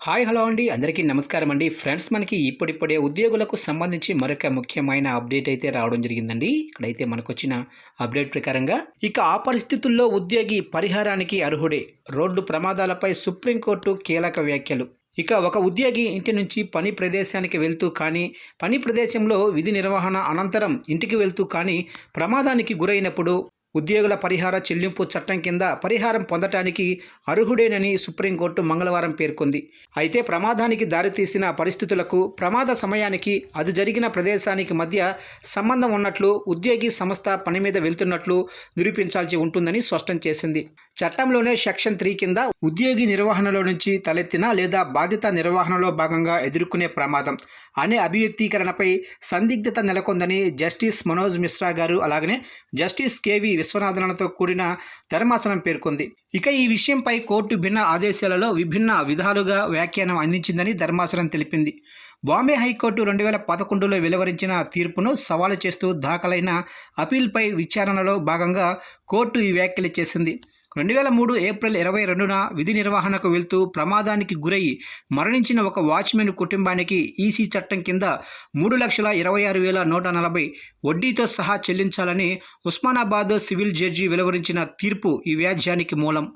Hi hello అండి. అందరికీ నమస్కారం అండి. ఫ్రెండ్స్ మనకి ఇప్పుడిప్పుడే ఉద్యోగులకు సంబంధించి మరొక ముఖ్యమైన అప్డేట్ అయితే రావడం జరిగిందండి. ఇక్కడైతే మనకు వచ్చిన అప్డేట్ ప్రకారంగా ఇక ఆ పరిస్థితుల్లో ఉద్యోగి పరిహారానికి అర్హుడే. రోడ్డు ప్రమాదాలపై సుప్రీంకోర్టు కీలక వ్యాఖ్యలు. ఇక ఒక ఉద్యోగి ఇంటి నుంచి పని ప్రదేశానికి వెళ్తూ కానీ పని ప్రదేశంలో విధి నిర్వహణ అనంతరం ఇంటికి వెళ్తూ కానీ ప్రమాదానికి గురైనప్పుడు ఉద్యోగుల పరిహార చెల్లింపు చట్టం కింద పరిహారం పొందటానికి అర్హుడేనని సుప్రీంకోర్టు మంగళవారం పేర్కొంది. అయితే ప్రమాదానికి దారితీసిన పరిస్థితులకు ప్రమాద సమయానికి అది జరిగిన ప్రదేశానికి మధ్య సంబంధం ఉన్నట్లు ఉద్యోగి సంస్థ పని మీద వెళ్తున్నట్లు నిరూపించాల్సి ఉంటుందని స్పష్టం చేసింది. చట్టంలోనే సెక్షన్ త్రీ కింద ఉద్యోగి నిర్వహణలో నుంచి తలెత్తిన లేదా బాధ్యత నిర్వహణలో భాగంగా ఎదుర్కొనే ప్రమాదం అనే అభివ్యక్తీకరణపై సందిగ్ధత నెలకొందని జస్టిస్ మనోజ్ మిశ్రా గారు అలాగనే జస్టిస్ కేవి విశ్వనాథన్లతో కూడిన ధర్మాసనం పేర్కొంది. ఇక ఈ విషయంపై కోర్టు భిన్న ఆదేశాలలో విభిన్న విధాలుగా వ్యాఖ్యానం అందించిందని ధర్మాసనం తెలిపింది. బాంబే హైకోర్టు రెండు వేల పదకొండులో వెలువరించిన తీర్పును సవాలు చేస్తూ దాఖలైన అపీల్పై విచారణలో భాగంగా కోర్టు ఈ వ్యాఖ్యలు చేసింది. రెండు వేల మూడు ఏప్రిల్ ఇరవై రెండున విధి నిర్వహణకు వెళ్తూ ప్రమాదానికి గురై మరణించిన ఒక వాచ్మెన్ కుటుంబానికి ఈసీ చట్టం కింద మూడు లక్షల ఇరవై ఆరు వేల నూట నలభై వడ్డీతో సహా చెల్లించాలని ఉస్మానాబాద్ సివిల్ జడ్జి వెలువరించిన తీర్పు ఈ వ్యాజ్యానికి మూలం.